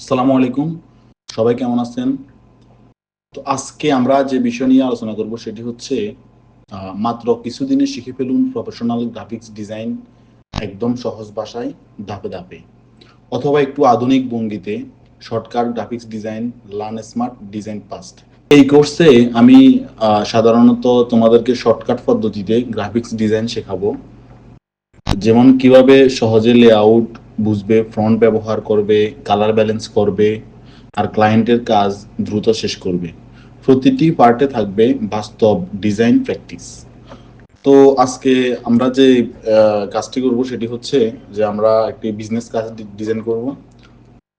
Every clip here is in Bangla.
আসসালামু আলাইকুম। সবাই কেমন আছেন? তো আজকে আমরা যে বিষয় নিয়ে আলোচনা করব সেটি হচ্ছে মাত্র কিছুদিনে শিখে ফেলুন প্রফেশনাল গ্রাফিক্স ডিজাইন একদম সহজ ভাষায় ধাপে ধাপে। অথবা একটু আধুনিক ভঙ্গিতে shortcut graphics design learn smart design past এই কোর্সে আমি সাধারণত তোমাদেরকে শর্টকাট পদ্ধতিতে গ্রাফিক্স ডিজাইন শেখাবো। যেমন কীভাবে সহজে লেআউট বুঝবে ফ্রন্ট ব্যবহার করবে কালার ব্যালেন্স করবে, আর ক্লায়েন্টের কাজ দ্রুত শেষ করবে। প্রতিটি পার্টে থাকবে বাস্তব ডিজাইন প্র্যাকটিস তো আজকে আমরা যে কাজটি করব সেটি হচ্ছে যে আমরা একটি বিজনেস কাজ ডিজাইন করব।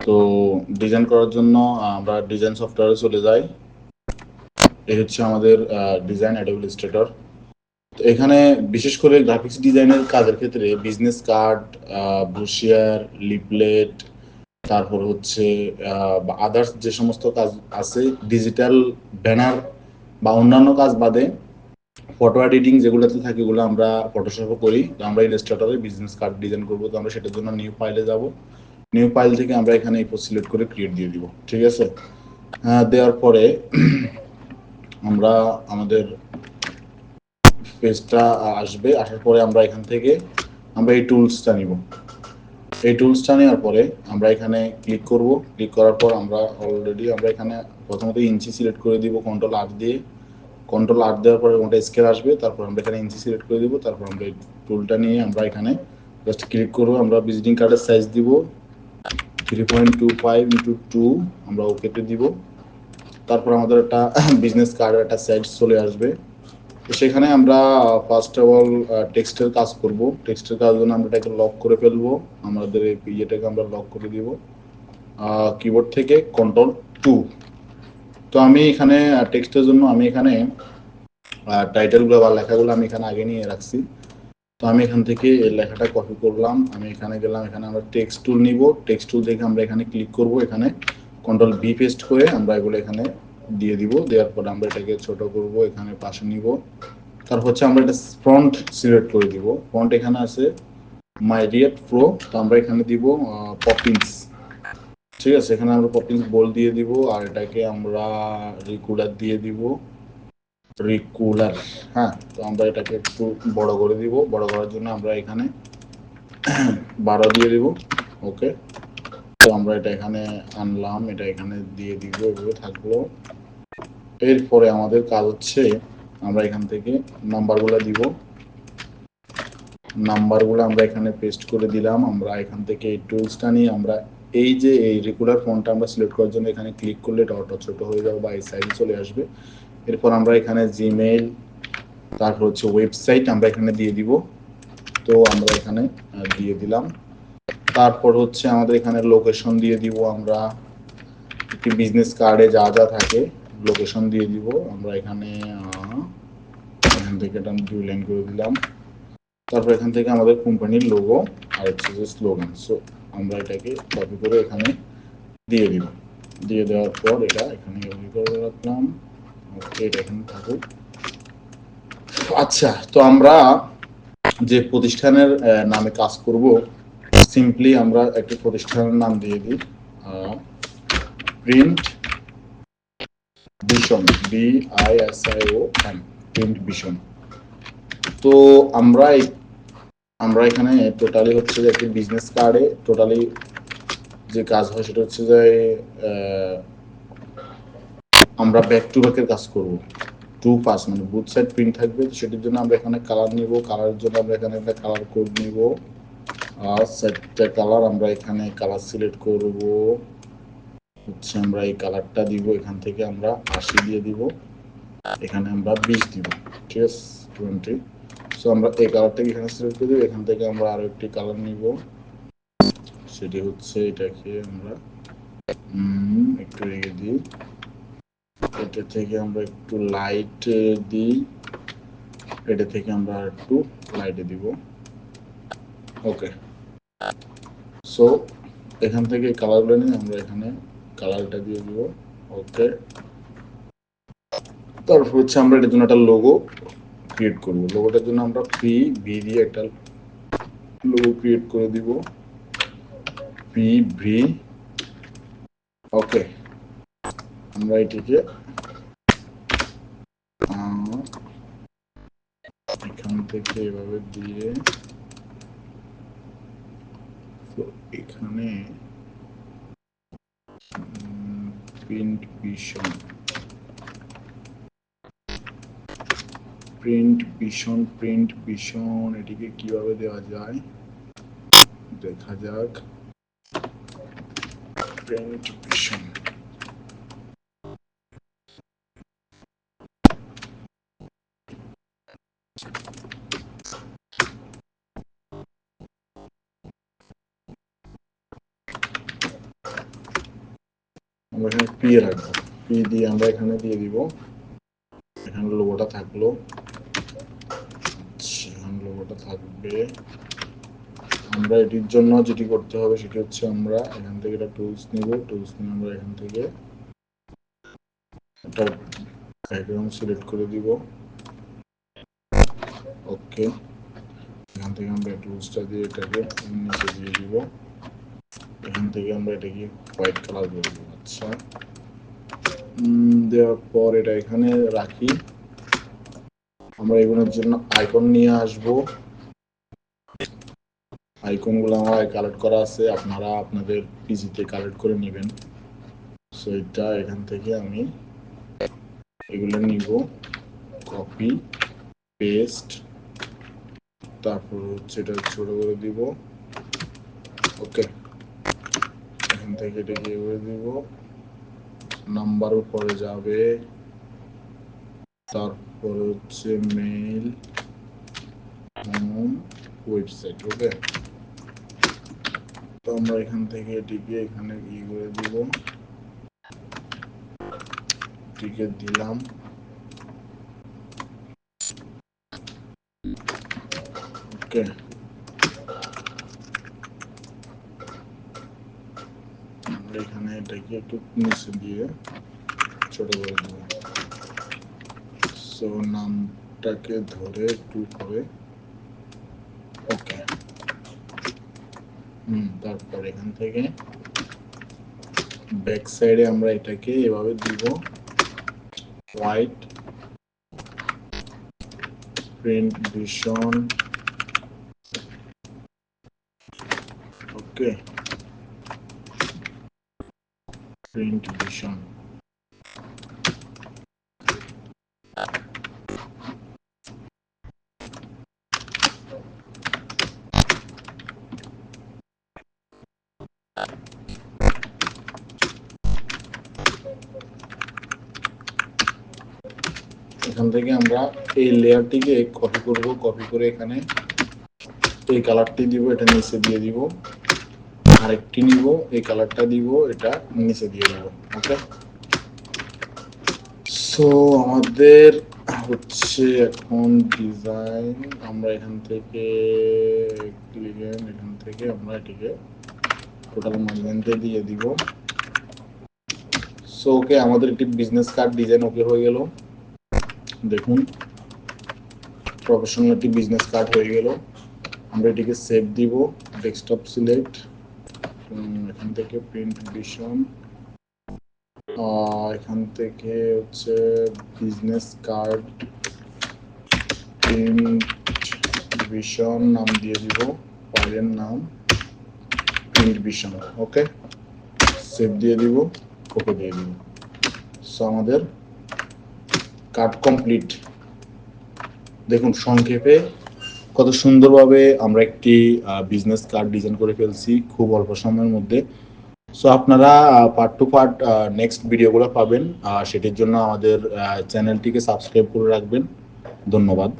তো ডিজাইন করার জন্য আমরা ডিজাইন সফটওয়্যারে চলে যাই। এই হচ্ছে আমাদের ডিজাইন অ্যাডোব ইলাস্ট্রেটর তো এখানে বিশেষ করে গ্রাফিক্স ডিজাইনের কাজের ক্ষেত্রে বিজনেস কার্ড ব্রোশিয়ার লিপলেট তারপর হচ্ছে আদার্স যে সমস্ত কাজ আছে ডিজিটাল ব্যানার বা অন্যান্য কাজ বাদে ফটো এডিটিং যেগুলোতে থাকে ওগুলো আমরা ফটোশপে করি। আমরা ইলাস্ট্রেটরে বিজনেস কার্ড ডিজাইন করব। তো আমরা সেটার জন্য নিউ ফাইলে যাব। নিউ ফাইল থেকে আমরা এখানে এই সিলেক্ট করে ক্রিয়েট দিয়ে দিব। ঠিক আছে? দেওয়ার পরে আমরা আমাদের পেজটা আসবে, আসার পরে আমরা এখান থেকে আমরা এই টুলসটা নিব। এই টুলসটা নেওয়ার পরে আমরা এখানে ক্লিক করব। ক্লিক করার পর আমরা অলরেডি আমরা এখানে প্রথমত ইঞ্চি সিলেক্ট করে দিব কন্ট্রোল আট দিয়ে। কন্ট্রোল আট দেওয়ার পরে ওটা স্কেল আসবে, তারপর আমরা এখানে ইঞ্চি সিলেক্ট করে দিব, তারপর আমরা এই টুলটা নিয়ে আমরা এখানে জাস্ট ক্লিক করব। আমরা ভিজিটিং কার্ডের সাইজ দিব three point two five into two আমরা ওকেতে দিব। তারপর আমাদের একটা বিজনেস কার্ডের একটা সাইজ চলে আসবে। তো সেখানে আমরা ফার্স্ট অফ অল টেক্সটের কাজ করব। টেক্সটের কাজ জন্য আমরা এটাকে লক করে ফেলব। আমাদের এই ইয়েটাকে আমরা লক করে দিব। কিবোর্ড থেকে কন্ট্রোল টু তো আমি এখানে টেক্সটের জন্য আমি এখানে টাইটেলগুলো বা লেখাগুলো আমি এখানে আগে নিয়ে রাখছি। তো আমি এখান থেকে এই লেখাটা কপি করলাম। আমি এখানে গেলাম, এখানে আমরা টেক্সট টুল নিব। টেক্সট টুল থেকে আমরা এখানে ক্লিক করব। এখানে কন্ট্রোল বি পেস্ট করে আমরা এগুলো এখানে দিয়ে দিব, দেওয়ার পর আমরা এটাকে ছোট করব, এখানে পাশে নিব। তারপর হচ্ছে আমরা এটা ফ্রন্ট সিলেক্ট করে দিব। ফ্রন্ট এখানে আছে মাই রিয়েট প্রো তো আমরা এখানে দিব পপিংস ঠিক আছে, এখানে আমরা পপিংস বল দিয়ে দিব, আর এটাকে আমরা রিকুলার দিয়ে দিব। রিকুলার হ্যাঁ তো আমরা এটাকে একটু বড় করে দিব। বড় করার জন্য আমরা এখানে বারো দিয়ে দিব ওকে তো আমরা এটা এখানে আনলাম, এটা এখানে দিয়ে দিব, এভাবে থাকল। এরপরে আমাদের কাজ হচ্ছে, আমরা এখান থেকে নাম্বারগুলো দিব। নাম্বারগুলো আমরা এখানে পেস্ট করে দিলাম, আমরা এখান থেকে এই টুলসটা নিয়ে আমরা এই যে এই রেগুলার ফোনটা আমরা সিলেক্ট করার জন্য এখানে ক্লিক করলে অটো ছোট হয়ে যাবে বা এই সাইডে চলে আসবে। এরপর আমরা এখানে জিমেইল তারপর হচ্ছে ওয়েবসাইট আমরা এখানে দিয়ে দিব। তো আমরা এখানে দিয়ে দিলাম। তারপর হচ্ছে আমাদের এখানে লোকেশন দিয়ে দিব আমরা। একটি বিজনেস কার্ডে যা যা থাকে। লোকেশন দিয়ে দিব। আমরা এখানে এখান থেকে এটা আমি দুই লাইন করে দিলাম। তারপর এখান থেকে আমাদের কোম্পানির লোগো আর হচ্ছে যে স্লোগান সো আমরা এটাকে কপি করে এখানে দিয়ে দিব দিয়ে দেওয়ার পর এটা এখানে কপি করে রাখলাম। ওকে এটা এখানে থাকুক। আচ্ছা তো আমরা যে প্রতিষ্ঠানের নামে কাজ করব সিম্পলি আমরা একটি প্রতিষ্ঠানের নাম দিয়ে দিই। Print vision B I S I O N print vision তো আমরা আমরা এখানে টোটালি হচ্ছে যে একটি বিজনেস কার্ডে টোটালি যে কাজ হয় সেটা হচ্ছে যে আমরা ব্যাক টু ব্যাকের কাজ করব। টু পাস মানে বুথ সাইড প্রিন্ট থাকবে, সেটির জন্য আমরা এখানে কালার নিব কালারের জন্য আমরা এখানে একটা কালার কোড নিব। আর চারটা কালার আমরা এখানে কালার সিলেক্ট করব। হচ্ছে আমরা এই কালারটা দিব, এখান থেকে আমরা আশি দিয়ে দিব। এখানে আমরা বিশ দিব, ঠিক আছে টোয়েন্টি সো আমরা এই কালারটাকে এখানে সিলেক্ট করে দিব, এখান থেকে আমরা আরও একটি কালার নিব। সেটি হচ্ছে এটাকে আমরা একটু রেখে দিই। এটা থেকে আমরা একটু লাইট দিই। এটা থেকে আমরা একটু লাইটে দিব। ওকে সো এখান থেকে কালারগুলো নিয়ে আমরা এখানে কালারটা দিয়ে দিব। ওকে তারপর হচ্ছে আমরা এটার জন্য একটা লোগো ক্রিয়েট করব। লোগোটার জন্য আমরা পি ভি দিয়ে একটা লোগো ক্রিয়েট করে দিব। পি ভি ওকে আমরা এটিকে এখান থেকে এভাবে দিয়ে এখানে print vision print vision print vision এটিকে কীভাবে দেওয়া যায়? দেখা যাক। প্রিন্ট ভীষণ এখানে পি রাখব। পি দিয়ে আমরা এখানে দিয়ে দিব। এখানে লোগোটা থাকল। এখানে লোগোটা থাকবে। আমরা এটির জন্য যেটি করতে হবে সেটি হচ্ছে আমরা এখান থেকে একটা টুলস নিব। টুলস নিয়ে আমরা এখান থেকে একটা ব্যাকগ্রাউন্ড সিলেক্ট করে দিব। ওকে এখান থেকে আমরা টুলসটা দিয়ে এটাকে নিচে দিয়ে দিব। থেকে আমরা এটাকে হোয়াইট কালার দেবো। আচ্ছা। দেওয়ার পর এটা এখানে রাখি। আমরা এগুলোর জন্য আইকন নিয়ে আসব। আইকনগুলো আমার কালেক্ট করা আছে, আপনারা আপনাদের পিজিতে কালেক্ট করে নেবেন। সো এটা এখান থেকে আমি এগুলো নিব। কপি পেস্ট তারপর হচ্ছে এটা ছোট করে দিব। ওকে এখান থেকে এটাকে করে দিব। নাম্বার উপরে যাবে। তারপর হচ্ছে মেইল হোম ওয়েবসাইট ওকে তো আমরা এখান থেকে এটিকে এখানে ই করে দিব? এটিকে দিলাম। ওকে আমরা এখানে এটাকে একটু নিচে দিয়ে ছোট করে দেব সো নামটাকে ধরে একটু করে ওকে হুম তারপর এখান থেকে ব্যাক সাইডে আমরা এটাকে এভাবে দিব। হোয়াইট প্রিন্ট ভীষণ ওকে প্রিন্ট ভীষণ এখান থেকে আমরা এই লেয়ারটিকে কপি করব। কপি করে এখানে এই কালারটি দিব, এটা নিচে দিয়ে দিব। আরেকটি নিব, এই কালারটা দিব, এটা নিচে দিয়ে দেব, ওকে? সো আমাদের হচ্ছে এখন ডিজাইন আমরা এখান থেকে এখান থেকে আমরা এটিকে টোটাল মাঝখানতে দিয়ে দিব। সো ওকে আমাদের একটি বিজনেস কার্ড ডিজাইন ওকে হয়ে গেল। দেখুন প্রফেশনাল একটি বিজনেস কার্ড হয়ে গেল। আমরা এটিকে সেভ দিব ডেস্কটপ সিলেক্ট এখান থেকে প্রিন্ট ভিশন এখান থেকে হচ্ছে বিজনেস কার্ড প্রিন্ট ভিশন নাম দিয়ে দিব ফাইলের নাম প্রিন্ট ভিশন ওকে সেভ দিয়ে দিব ওকে দিয়ে দিব। সো আমাদের কার্ড কমপ্লিট দেখুন সংক্ষেপে কত সুন্দরভাবে আমরা একটি বিজনেস কার্ড ডিজাইন করে ফেলছি খুব অল্প সময়ের মধ্যে। সো আপনারা পার্ট টু পার্ট নেক্সট ভিডিওগুলো পাবেন। সেটির জন্য আমাদের চ্যানেলটিকে সাবস্ক্রাইব করে রাখবেন। ধন্যবাদ।